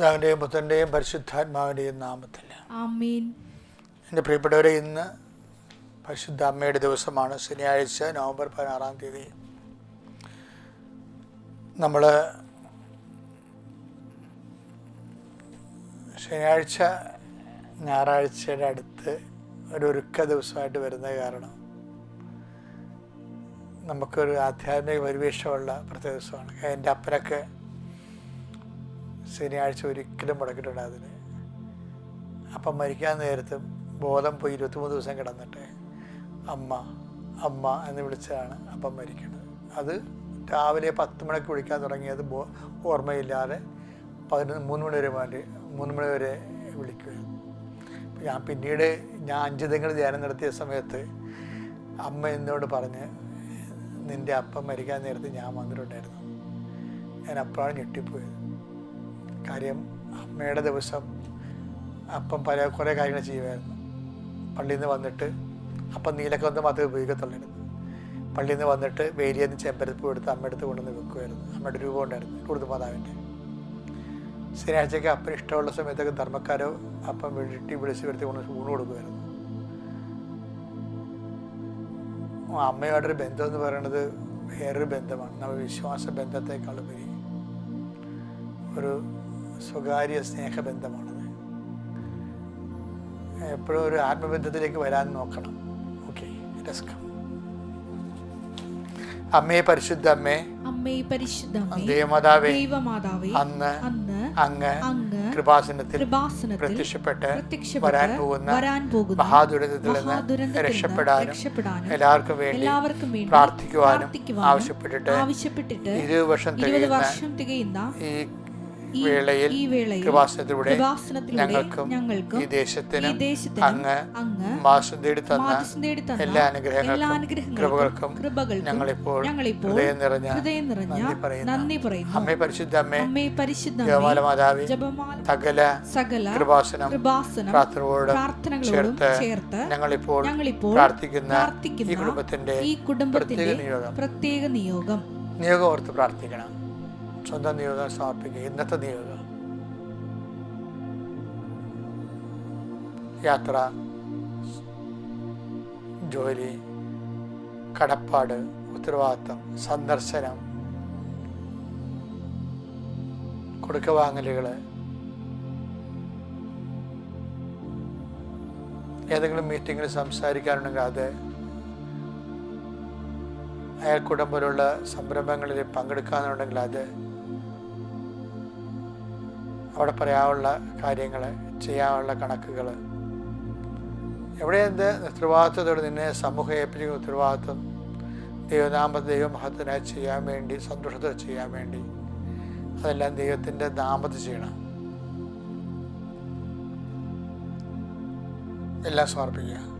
പിതാവിന്റെയും പുത്രന്റെയും പരിശുദ്ധാത്മാവിന്റെയും നാമത്തിൽ. എന്റെ പ്രിയപ്പെട്ടവരെ ഇന്ന് പരിശുദ്ധ അമ്മയുടെ ദിവസമാണ്. ശനിയാഴ്ച നവംബർ പതിനാറാം തീയതി. നമ്മൾ ശനിയാഴ്ച ഞായറാഴ്ചയുടെ അടുത്ത് ഒരു ഒരുക്ക ദിവസമായിട്ട് വരുന്ന കാരണം നമുക്കൊരു ആധ്യാത്മിക പരിവേഷമുള്ള പ്രത്യേക ദിവസമാണ്. എന്റെ അപ്പനൊക്കെ ശനിയാഴ്ച ഒരിക്കലും മുടക്കിയിട്ടുണ്ട് അതിന്. അപ്പം മരിക്കാൻ നേരത്തും ബോധം പോയി ഇരുപത്തിമൂന്ന് ദിവസം കിടന്നിട്ട് അമ്മ അമ്മ എന്ന് വിളിച്ചാണ് അപ്പം മരിക്കുന്നത്. അത് രാവിലെ പത്ത് മണിക്ക് വിളിക്കാൻ തുടങ്ങിയത് ബോ ഓർമ്മയില്ലാതെ പതിനൊന്ന് മൂന്ന് മണി വരെ വേണ്ടി മൂന്ന് മണി വരെ വിളിക്കുമായിരുന്നു ഞാൻ പിന്നീട് ഞാൻ അഞ്ച് ദിനങ്ങൾ ധ്യാനം നടത്തിയ സമയത്ത് അമ്മ എന്നോട് പറഞ്ഞ് നിന്റെ അപ്പം മരിക്കാൻ നേരത്ത് ഞാൻ വന്നിട്ടുണ്ടായിരുന്നു. ഞാൻ അപ്പോഴാണ് ഞെട്ടിപ്പോയത്. കാര്യം അമ്മയുടെ ദിവസം അപ്പം പല കുറേ കാര്യങ്ങൾ ചെയ്യുമായിരുന്നു. പള്ളിയിൽ നിന്ന് വന്നിട്ട് അപ്പം നീലക്കൊന്ന് മാത്രമേ ഉപയോഗിക്കത്തുള്ളായിരുന്നു പള്ളിയിൽ നിന്ന് വന്നിട്ട് വേലിയിൽ നിന്ന് ചെമ്പരപ്പ് എടുത്ത് അമ്മയെടുത്ത് കൊണ്ടുവന്ന് വെക്കുമായിരുന്നു. അമ്മയുടെ രൂപം ഉണ്ടായിരുന്നു കൊടുത്തു മാതാവിന്റെ. ശനിയാഴ്ചയ്ക്ക് അപ്പം ഇഷ്ടമുള്ള സമയത്തൊക്കെ ധർമ്മക്കാരോ അപ്പം വീട്ടി വിളിച്ച് വരുത്തി കൊണ്ട് ഊണ് കൊടുക്കുമായിരുന്നു. അമ്മയുമായിട്ടൊരു ബന്ധം എന്ന് പറയുന്നത് വേറൊരു ബന്ധമാണ്. നമ്മുടെ വിശ്വാസ ബന്ധത്തെക്കാളുപരി ഒരു സ്വകാര്യ സ്നേഹബന്ധമാണത് എപ്പോഴും ഒരു ആത്മബന്ധത്തിലേക്ക് വരാൻ നോക്കണം. ഓക്കെ രസ്കം. അമ്മേ പരിശുദ്ധ അമ്മേ അമ്മേ പരിശുദ്ധ ദേവമാതാവേ ദൈവമാതാവേ അന്ന് അന്ന് അങ്ങ് അങ്ങ് കൃപാസനത്തിൽ പ്രത്യക്ഷപ്പെട്ട് വരാൻ പോകുന്ന വരാൻ പോകുന്ന മഹാദുരന്തത്തിൽ നിന്ന് രക്ഷപ്പെടാനും എല്ലാവർക്കും വേണ്ടി എല്ലാവർക്കും വേണ്ടി പ്രാർത്ഥിക്കുവാനും ആവശ്യപ്പെട്ടിട്ട് ആവശ്യപ്പെട്ടിട്ട് ഇരുപത് വർഷം തികയുന്ന ഈ- വേളയിൽ ഈ വേളയിൽ കൃപാസനത്തിലൂടെ ഞങ്ങൾക്കും ഈ ദേശത്തിനും അങ്ങ് മാസം തേടി തന്ന എല്ലാ അനുഗ്രഹങ്ങൾക്കും കൃപകൾക്കും ഞങ്ങളിപ്പോൾ ഹൃദയം നിറഞ്ഞ നന്ദി പറയുന്നു. അമ്മേ പരിശുദ്ധ അമ്മേ പരിശുദ്ധ ജപമാല മാതാവി സകല സകല കൃപാസനം പ്രാർത്ഥനകളോട് ചേർത്ത് ഞങ്ങളിപ്പോൾ പ്രാർത്ഥിക്കുന്ന പ്രാർത്ഥിക്കുന്ന ഈ കുടുംബത്തിന്റെ ഈ കുടുംബത്തിന്റെ പ്രത്യേക നിയോഗം. പ്രത്യേക നിയോഗം. നിയോഗം ഓർത്ത് പ്രാർത്ഥിക്കണം. സ്വന്തം നിയോഗം സമർപ്പിക്കുക ഇന്നത്തെ നിയോഗം. യാത്ര ജോലി കടപ്പാട് ഉത്തരവാദിത്തം സന്ദർശനം കൊടുക്കവാങ്ങലുകൾ ഏതെങ്കിലും മീറ്റിങ്ങിൽ സംസാരിക്കാനുണ്ടെങ്കിൽ അത് അയൽക്കൂട്ടം സംരംഭങ്ങളിൽ പങ്കെടുക്കാനുണ്ടെങ്കിൽ അത് അവിടെ പറയാനുള്ള കാര്യങ്ങൾ ചെയ്യാനുള്ള കണക്കുകൾ എവിടെ എന്ത് ഉത്തരവാദിത്വത്തോടെ നിന്നെ സമൂഹം ഏൽപ്പിക്കുന്ന ഉത്തരവാദിത്വം? ദൈവനാമ ദൈവമഹത്വനായി ചെയ്യാൻ വേണ്ടി സന്തോഷത്തോടെ ചെയ്യാൻ വേണ്ടി. അതെല്ലാം ദൈവത്തിന്റെ നാമത്തിൽ ചെയ്യണം. എല്ലാം സമർപ്പിക്കുക.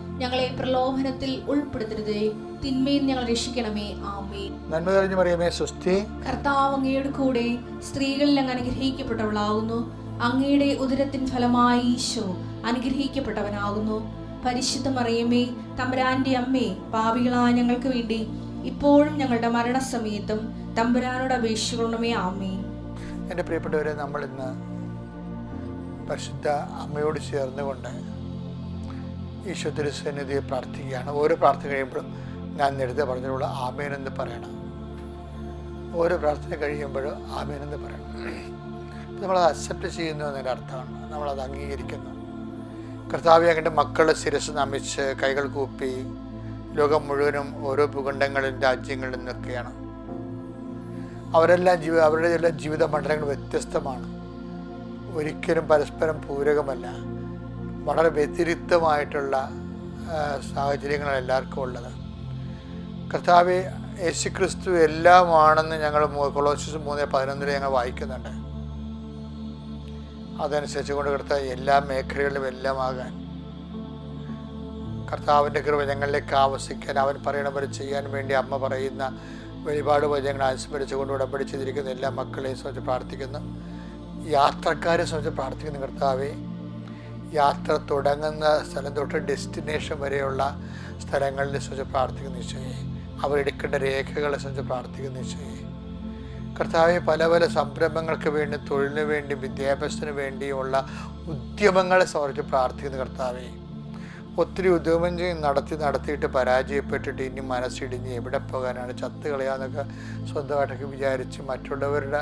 ഞങ്ങളെ പ്രലോഭനത്തിൽ ഉൾപ്പെടുത്തരുതേ. തിന്മയിൽ ഞങ്ങൾ രക്ഷിക്കണമേ. ആമേ നന്മ തെളിഞ്ഞു പറയുമേ സ്വസ്തി. കർത്താവ് അങ്ങയുടെ കൂടെ സ്ത്രീകളിൽ അങ്ങ് അനുഗ്രഹിക്കപ്പെട്ടവളാകുന്നു. അങ്ങയുടെ ഉദരത്തിൻ ഫലമായി ഈശോ അനുഗ്രഹിക്കപ്പെട്ടവനാകുന്നു. പരിശുദ്ധ മറിയമേ തമ്പുരാന്റെ അമ്മേ പാപികളായ ഞങ്ങൾക്ക് വേണ്ടി ഇപ്പോഴും ഞങ്ങളുടെ മരണസമയത്തും തമ്പുരാനോട് അപേക്ഷിക്കണമേ. ആമേ എന്റെ പ്രിയപ്പെട്ടവരെ നമ്മൾ ഇന്ന് പരിശുദ്ധ അമ്മയോട് ചേർന്നുകൊണ്ട് ഈശോ തിരുസന്നിധിയെ പ്രാർത്ഥിക്കുകയാണ്. ഓരോ പ്രാർത്ഥന കഴിയുമ്പോഴും ഞാൻ നേരത്തെ പറഞ്ഞതിലുള്ള ആമേൻ എന്ന് പറയണം. ഓരോ പ്രാർത്ഥന കഴിയുമ്പോഴും ആമേൻ എന്ന് പറയണം. നമ്മളത് അക്സെപ്റ്റ് ചെയ്യുന്നു എന്നതിന്റെ അർത്ഥമാണ്. നമ്മളത് അംഗീകരിക്കുന്നു. കർത്താവ് അങ്ങന്റെ മക്കളുടെ ശിരസ് നമിച്ച് കൈകൾ കൂപ്പി ലോകം മുഴുവനും ഓരോ ഭൂഖണ്ഡങ്ങളിലും രാജ്യങ്ങളിൽ നിന്നൊക്കെയാണ്. അവരെല്ലാം ജീവി അവരുടെ ജീവിത മണ്ഡലങ്ങൾ വ്യത്യസ്തമാണ്. ഒരിക്കലും പരസ്പരം പൂരകമല്ല. വളരെ വ്യതിരിക്തമായിട്ടുള്ള സാഹചര്യങ്ങളാണ് എല്ലാവർക്കും ഉള്ളത്. കർത്താവ് യേശു ക്രിസ്തു എല്ലാമാണെന്ന് ഞങ്ങൾ കൊളോസിസ് മൂന്ന് പതിനൊന്നിൽ ഞങ്ങൾ വായിക്കുന്നുണ്ട്. അതനുസരിച്ച് കൊണ്ട് കർത്താവ് എല്ലാ മേഖലകളിലും എല്ലാമാകാൻ കർത്താവിന്റെ കൃപ ഞങ്ങളിലേക്ക് ആവസിക്കാൻ അവൻ പറയണ പോലെ ചെയ്യാൻ വേണ്ടി അമ്മ പറയുന്ന വെളിപാട് വചനങ്ങൾ അനുസ്മരിച്ചുകൊണ്ട് ഉടമ്പടി ചെയ്തിരിക്കുന്ന എല്ലാ മക്കളെയും സംബന്ധിച്ച് പ്രാർത്ഥിക്കുന്നു. യാത്രക്കാരെ സംബന്ധിച്ച് പ്രാർത്ഥിക്കുന്നു കർത്താവെ. യാത്ര തുടങ്ങുന്ന സ്ഥലം തൊട്ട് ഡെസ്റ്റിനേഷൻ വരെയുള്ള സ്ഥലങ്ങളിൽ സംബന്ധിച്ച് പ്രാർത്ഥിക്കുന്ന ഈശോയെ. അവരെടുക്കേണ്ട രേഖകളെ സംബന്ധിച്ച് പ്രാർത്ഥിക്കുന്ന ഈശോയെ. കർത്താവ് പല പല സംരംഭങ്ങൾക്ക് വേണ്ടി തൊഴിലിന് വേണ്ടി വിദ്യാഭ്യാസത്തിന് വേണ്ടിയുള്ള ഉദ്യമങ്ങളെ സംബന്ധിച്ച് പ്രാർത്ഥിക്കുന്ന കർത്താവേ ഒത്തിരി ഉദ്യമം നടത്തി നടത്തിയിട്ട് പരാജയപ്പെട്ടിട്ട് ഇനി മനസ്സിടിഞ്ഞ് എവിടെ പോകാനാണ് ചത്ത് കളയാന്നൊക്കെ സ്വന്തമായിട്ടൊക്കെ വിചാരിച്ച് മറ്റുള്ളവരുടെ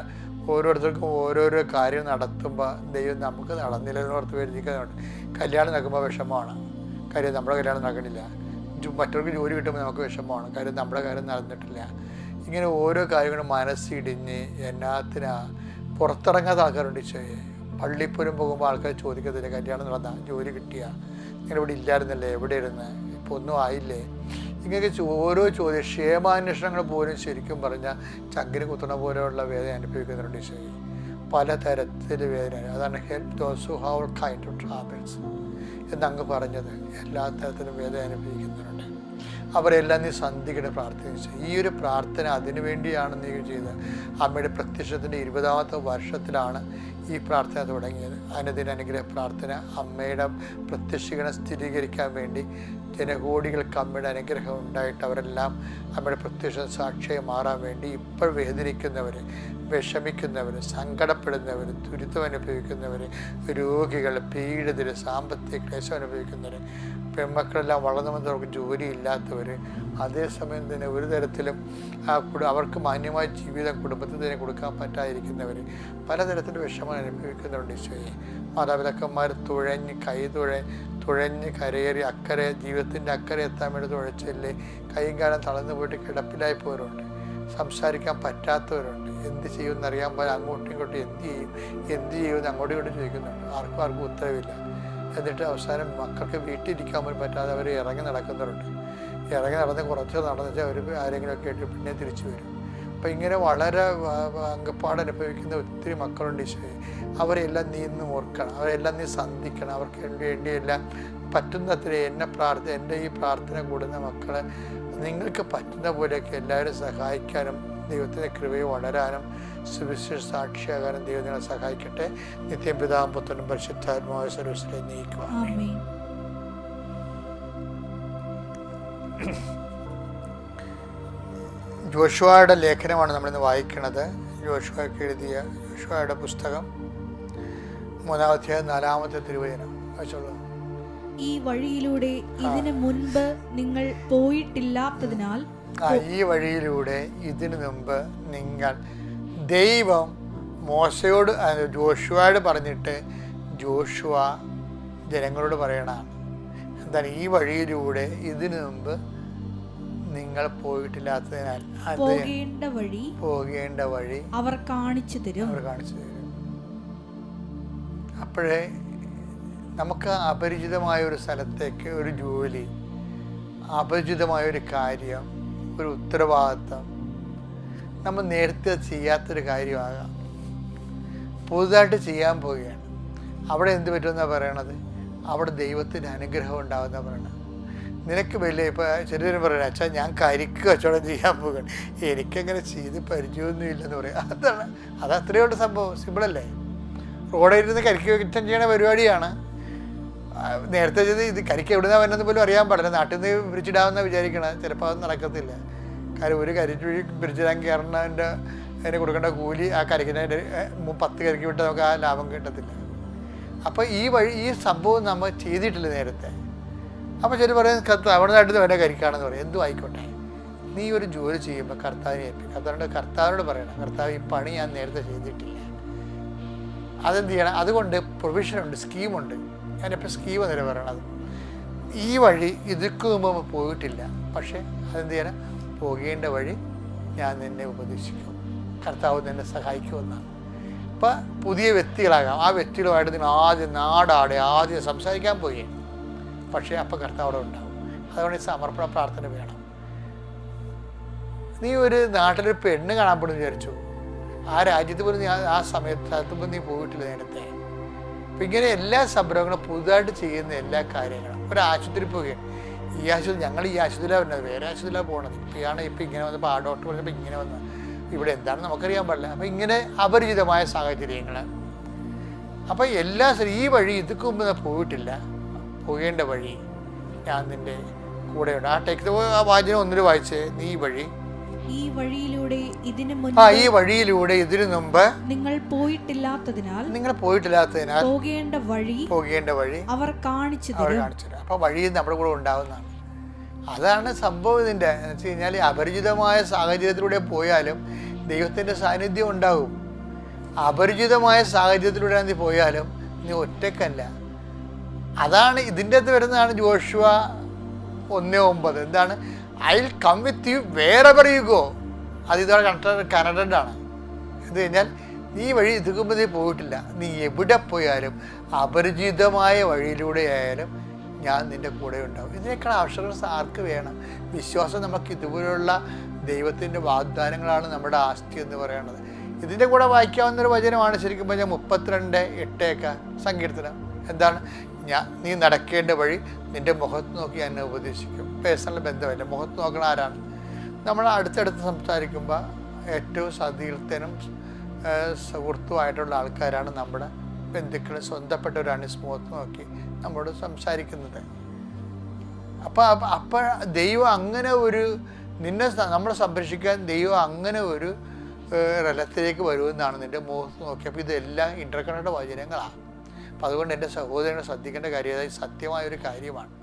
ഓരോരുത്തർക്കും ഓരോരോ കാര്യം നടത്തുമ്പോൾ ദൈവം നമുക്ക് നടന്നില്ലെന്ന് ഓർത്ത് വരുന്നിക്കുന്നുണ്ട് കല്യാണം നടക്കുമ്പോൾ വിഷമമാണ്. കാര്യം നമ്മുടെ കല്യാണം നടക്കണില്ല. മറ്റവർക്ക് ജോലി കിട്ടുമ്പോൾ നമുക്ക് വിഷമമാണ്. കാര്യം നമ്മുടെ കാര്യം നടന്നിട്ടില്ല. ഇങ്ങനെ ഓരോ കാര്യങ്ങളും മനസ്സിടിഞ്ഞ് എന്നാത്തിനാ പുറത്തിറങ്ങാത്ത ആൾക്കാരുണ്ട് ഈശോയെ. പള്ളിപ്പോലും പോകുമ്പോൾ ആൾക്കാർ ചോദിക്കത്തില്ല കല്യാണം നടന്ന? ജോലി കിട്ടിയ? ഇങ്ങനെ ഇവിടെ ഇല്ലായിരുന്നല്ലേ? എവിടെ ഇരുന്ന് ഇപ്പോൾ ഒന്നും ആയില്ലേ? ഇങ്ങനെ ഓരോ ചോദ്യം ക്ഷേമാന്വേഷണങ്ങൾ പോലും ശരിക്കും പറഞ്ഞാൽ ചങ്കിന് കുത്തണ പോലെയുള്ള വേദന അനുഭവിക്കുന്നുണ്ട് ഈശോയെ പലതരത്തിൽ വേദന. അതാണ് help those who how kind of travels എന്നങ്ങ് പറഞ്ഞത്. എല്ലാ തരത്തിലും വേദന അനുഭവിക്കുന്നുണ്ട്. അവരെല്ലാം നീ സന്ധിക്കണം പ്രാർത്ഥിച്ചു. ഈ ഒരു പ്രാർത്ഥന അതിനു വേണ്ടിയാണ് നീ ചെയ്തത്. അമ്മയുടെ പ്രത്യക്ഷത്തിന്റെ ഇരുപതാമത്തെ വർഷത്തിലാണ് ഈ പ്രാർത്ഥന തുടങ്ങിയത്. അനുദിന അനുഗ്രഹ പ്രാർത്ഥന അമ്മയുടെ പ്രത്യക്ഷീകരണം സ്ഥിരീകരിക്കാൻ വേണ്ടി ജനകോടികൾക്ക് അമ്മയുടെ അനുഗ്രഹം ഉണ്ടായിട്ട് അവരെല്ലാം അമ്മയുടെ പ്രത്യക്ഷ സാക്ഷിയെ മാറാൻ വേണ്ടി ഇപ്പോൾ വേദനിക്കുന്നവർ വിഷമിക്കുന്നവർ സങ്കടപ്പെടുന്നവർ ദുരിതം അനുഭവിക്കുന്നവർ രോഗികൾ പീഡിതർ സാമ്പത്തിക ക്ലേശം അനുഭവിക്കുന്നവർ പെൺമക്കളെല്ലാം വളർന്നു വന്നവർക്ക് ജോലിയില്ലാത്തവർ അതേസമയം തന്നെ ഒരു തരത്തിലും അവർക്ക് മാന്യമായ ജീവിതം കുടുംബത്തിൽ തന്നെ കൊടുക്കാൻ പറ്റാതിരിക്കുന്നവർ പലതരത്തിലും വിഷമം അനുഭവിക്കുന്നുണ്ട് ഈശോയെ. മാതാപിതാക്കന്മാർ തുഴഞ്ഞ് കൈ തുഴ തുഴഞ്ഞ് കരയേറി അക്കരെ ജീവിതത്തിന്റെ അക്കരെ എത്താൻ വേണ്ടി തുഴച്ചില്ലേ? കൈയും കാലം തളർന്നു പോയിട്ട് കിടപ്പിലായി പോരുണ്ട് സംസാരിക്കാൻ പറ്റാത്തവരുണ്ട്. എന്ത് ചെയ്യുമെന്ന് അറിയാൻ പോലെ അങ്ങോട്ടും ഇങ്ങോട്ടും എന്ത് ചെയ്യും? എന്ത് ചെയ്യുമെന്ന് അങ്ങോട്ടും ഇങ്ങോട്ടും ചോദിക്കുന്നുണ്ട്. ആർക്കും ആർക്കും ഉത്തരവില്ല. എന്നിട്ട് അവസാനം മക്കൾക്ക് വീട്ടിലിരിക്കാൻ പോലും പറ്റാതെ അവർ ഇറങ്ങി നടക്കുന്നവരുണ്ട്. ഇറങ്ങി നടന്ന് കുറച്ച് നടന്നിട്ട് അവർ ആരെങ്കിലുമൊക്കെ ആയിട്ട് പിന്നെ തിരിച്ചു വരും. അപ്പം ഇങ്ങനെ വളരെ അങ്കപ്പാട് അനുഭവിക്കുന്ന ഒത്തിരി മക്കളുണ്ട് ഈശോയെ. അവരെല്ലാം നീ ഇന്ന് ഓർക്കണം. അവരെല്ലാം നീ സന്ധിക്കണം. അവർക്ക് വേണ്ടിയെല്ലാം പറ്റുന്നത്ര എന്നെ പ്രാർത്ഥന എന്റെ ഈ പ്രാർത്ഥന കൂടുന്ന മക്കളെ നിങ്ങൾക്ക് പറ്റുന്ന പോലെയൊക്കെ എല്ലാവരും സഹായിക്കാനും ദൈവത്തിന്റെ കൃപയെ വളരാനും സുവിശേഷ സാക്ഷിയാകാനും ദൈവം നിങ്ങളെ സഹായിക്കട്ടെ. നിത്യം പിതാവും പുത്രനും സർവീസിലേക്ക് സർവീസിലെ ജോഷുവയുടെ ലേഖനമാണ് നമ്മളിന്ന് വായിക്കുന്നത്. ജോഷുവയ്ക്ക് എഴുതിയ ജോഷുവയുടെ പുസ്തകം മൂന്നാമത്തെ നാലാമത്തെ തിരുവചനം. വായിച്ചോളൂ. ഈ വഴിയിലൂടെ ഇതിനു മുൻപ് നിങ്ങൾ പോയിട്ടില്ലാത്തതിനാൽ ഈ വഴിയിലൂടെ ഇതിനു മുമ്പ് നിങ്ങൾ ദൈവം മോശയോട് ജോഷുവയോട് പറഞ്ഞിട്ട് ജോഷുവ ജനങ്ങളോട് പറയണതാണ്. എന്താണ് ഈ വഴിയിലൂടെ ഇതിനു മുമ്പ് നിങ്ങൾ പോയിട്ടില്ലാത്തതിനാൽ പോകേണ്ട വഴി പോകേണ്ട വഴി അവർ കാണിച്ചു തരും. അവർ കാണിച്ചു തരും. അപ്പോഴേ നമുക്ക് അപരിചിതമായ ഒരു സ്ഥലത്തേക്ക് ഒരു ജോലി അപരിചിതമായ ഒരു കാര്യം ഒരു ഉത്തരവാദിത്തം നമ്മൾ നേരത്തെ ചെയ്യാത്തൊരു കാര്യമാകാം. പുതുതായിട്ട് ചെയ്യാൻ പോവുകയാണ്. അവിടെ എന്ത് പറ്റുമെന്നാണ് പറയണത്? അവിടെ ദൈവത്തിന് അനുഗ്രഹം ഉണ്ടാകുന്ന പറയണത് നിനക്ക് വലിയ ഇപ്പോൾ ചെറിയൊരു പറയണ അച്ഛാ ഞാൻ കരിക്ക് കച്ചവടം ചെയ്യാൻ പോകണം എനിക്കങ്ങനെ ചെയ്ത് പരിചയമൊന്നും ഇല്ലെന്ന് പറയാം. അതാണ് അത് അത്രയേ ഉള്ളൂ സംഭവം. സിമ്പിളല്ലേ റോഡിൽ ഇരുന്ന് കരിക്ക് വിറ്റം ചെയ്യണ പരിപാടിയാണ്. നേരത്തെ ചെയ്ത് ഇത് കരിക്ക് എവിടെ നിന്നാണ് വരുന്നത് പോലും അറിയാൻ പാടില്ല. നാട്ടിൽ നിന്ന് പിരിച്ചിടാമെന്ന് വിചാരിക്കണം. ചിലപ്പോൾ അത് നടക്കത്തില്ല. കാര്യം ഒരു കരിക്ക് പിരിച്ചിടാൻ കയറണതിന്റെ അതിന് കൊടുക്കേണ്ട കൂലി ആ കരിക്കിന്റെ പത്ത് കരിക്ക് വിട്ട് നമുക്ക് ആ ലാഭം കിട്ടത്തില്ല. അപ്പോൾ ഈ വഴി ഈ സംഭവം നമ്മൾ ചെയ്തിട്ടില്ല നേരത്തെ? അപ്പോൾ ശരി പറയും കർത്താവ് അവിടെ നാട്ടിൽ വരെ കരിക്കാണെന്ന് പറയും. എന്തും ആയിക്കോട്ടെ. നീ ഒരു ജോലി ചെയ്യുമ്പോൾ കർത്താവിനെ ഏൽപ്പിക്കും. അതുകൊണ്ട് കർത്താവിനോട് പറയണം കർത്താവ് ഈ പണി ഞാൻ നേരത്തെ ചെയ്തിട്ടില്ല. അതെന്ത് ചെയ്യണം? അതുകൊണ്ട് പ്രൊവിഷനുണ്ട് സ്കീമുണ്ട് ഞാനിപ്പോൾ സ്കീം എന്നിട്ട് പറയണത്. ഈ വഴി ഇതുക്ക് മുമ്പ് പോയിട്ടില്ല. പക്ഷേ അതെന്ത് ചെയ്യണം? പോകേണ്ട വഴി ഞാൻ നിന്നെ ഉപദേശിക്കും. കർത്താവ് നിന്നെ സഹായിക്കുമെന്നാണ്. അപ്പം പുതിയ വ്യക്തികളാകാം. ആ വ്യക്തികളുമായിട്ട് നിങ്ങൾ ആദ്യം നാടാടെ ആദ്യം സംസാരിക്കാൻ പോയി. പക്ഷേ അപ്പം കർത്താവ് അവിടെ ഉണ്ടാവും. അതുകൊണ്ട് ഈ സമർപ്പണ പ്രാർത്ഥന വേണം. നീ ഒരു നാട്ടിലൊരു പെണ്ണ് കാണാൻ പോണെന്ന് വിചാരിച്ചു. ആ രാജ്യത്ത് പോലും നീ ആ- സമയത്ത് സ്ഥലത്ത് പോലും നീ പോയിട്ടില്ല നേരത്തെ. അപ്പം ഇങ്ങനെ എല്ലാ സംരംഭങ്ങളും പുതുതായിട്ട് ചെയ്യുന്ന എല്ലാ കാര്യങ്ങളും. ഒരു ആശുപത്രി പോവുകയാണ് ഈ ആശുപത്രി ഞങ്ങൾ ഈ ആശുപത്രിയിലാണ് വരുന്നത്. വേറെ ആശുപത്രിയിലാണ് പോകണത് ഇപ്പോഴാണ് ഇപ്പം ഇങ്ങനെ വന്നപ്പോൾ ആ ഡോക്ടർ പറഞ്ഞപ്പോൾ ഇങ്ങനെ വന്നത്. ഇവിടെ എന്താണ് നമുക്കറിയാൻ പാടില്ല. അപ്പം ഇങ്ങനെ അപരിചിതമായ സാഹചര്യങ്ങൾ. അപ്പം എല്ലാ ഈ വഴി ഇതുക്ക് മുമ്പ് പോയിട്ടില്ല. പോകേണ്ട വഴി ഞാൻ നിന്റെ കൂടെയുണ്ട്. ആ ടെക്സ്റ്റ് ആ വാചനം ഒന്നിന് വായിച്ചേ. നീ ഈ വഴി. ഈ വഴിയിലൂടെ ഇതിനു ആ ഈ വഴിയിലൂടെ ഇതിനു മുമ്പ് നിങ്ങൾ പോയിട്ടില്ലാത്തതിനാൽ നിങ്ങൾ പോയിട്ടില്ലാത്തതിനാൽ പോകേണ്ട വഴി പോകേണ്ട വഴി അവർ കാണിച്ചു അവർ കാണിച്ചു അപ്പൊ വഴി നമ്മുടെ കൂടെ ഉണ്ടാവുന്നതാണ്. അതാണ് സംഭവം ഇതിന്റെ. എന്ന് വെച്ച് കഴിഞ്ഞാൽ അപരിചിതമായ സാഹചര്യത്തിലൂടെ പോയാലും ദൈവത്തിന്റെ സാന്നിധ്യം ഉണ്ടാകും അപരിചിതമായ സാഹചര്യത്തിലൂടെ നീ പോയാലും നീ ഒറ്റക്കല്ല അതാണ് ഇതിന്റെ അകത്ത് വരുന്നതാണ് ജോഷുവ ഒന്ന് ഒമ്പത്. എന്താണ്? I will come with you വേറെ പറയുകയോ അത് ഇതോടെ കണക്ടർ കനഡഡ് ആണ് എന്ന് കഴിഞ്ഞാൽ നീ വഴി ഇതുക്കുമ്പോൾ നീ പോയിട്ടില്ല. നീ എവിടെ പോയാലും അപരിചിതമായ വഴിയിലൂടെ ആയാലും ഞാൻ നിന്റെ കൂടെ ഉണ്ടാവും ഇതിനേക്കാൾ ആവശ്യങ്ങൾ ആർക്ക് വേണം? വിശ്വാസം നമുക്ക് ഇതുപോലുള്ള ദൈവത്തിന്റെ വാഗ്ദാനങ്ങളാണ് നമ്മുടെ ആസ്തി എന്ന് പറയുന്നത് ഇതിന്റെ കൂടെ വായിക്കാവുന്ന ഒരു വചനമാണ് ശരിക്കും പറഞ്ഞാൽ മുപ്പത്തിരണ്ട് എട്ടേക്ക സങ്കീർത്തനം. എന്താണ്? ഞാൻ നീ നടക്കേണ്ട വഴി നിന്റെ മുഖത്ത് നോക്കി എന്നെ ഉപദേശിക്കും. പേഴ്സണൽ ബന്ധമല്ല മുഖത്ത് നോക്കണ ആരാണ്? നമ്മൾ അടുത്തടുത്ത് സംസാരിക്കുമ്പോൾ ഏറ്റവും സതീർത്ഥനും ഏഹ് സുഹൃത്തുമായിട്ടുള്ള ആൾക്കാരാണ് നമ്മുടെ ബന്ധുക്കൾ സ്വന്തപ്പെട്ടവരാണ് സ്മൂത്ത് നോക്കി. നമ്മോട് സംസാരിക്കുന്നത്. അപ്പം അപ്പോൾ ദൈവം അങ്ങനെ ഒരു നിന്നെ നമ്മളെ സംരക്ഷിക്കാൻ ദൈവം അങ്ങനെ ഒരു റലത്തിലേക്ക് വരുമെന്നാണ് നിന്റെ മുഖത്ത് നോക്കിയപ്പോൾ ഇതെല്ലാം ഇന്റർകണക്ട് വചനങ്ങളാണ് അപ്പം അതുകൊണ്ട് എന്റെ സഹോദരനെ ശ്രദ്ധിക്കേണ്ട കാര്യം അതായത് സത്യമായ ഒരു കാര്യമാണ്.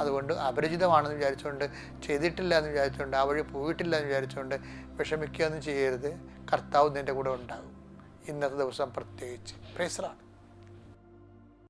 അതുകൊണ്ട് അപരിചിതമാണെന്ന് വിചാരിച്ചുകൊണ്ട് ചെയ്തിട്ടില്ല എന്ന് വിചാരിച്ചുകൊണ്ട് ആ വഴി പോയിട്ടില്ല എന്ന് വിചാരിച്ചുകൊണ്ട് വിഷമിക്കുകയൊന്നും ചെയ്യരുത്. കർത്താവ് നിന്റെ കൂടെ ഉണ്ടാകും. ഇന്നത്തെ ദിവസം പ്രത്യേകിച്ച്. പ്രേസറാണ്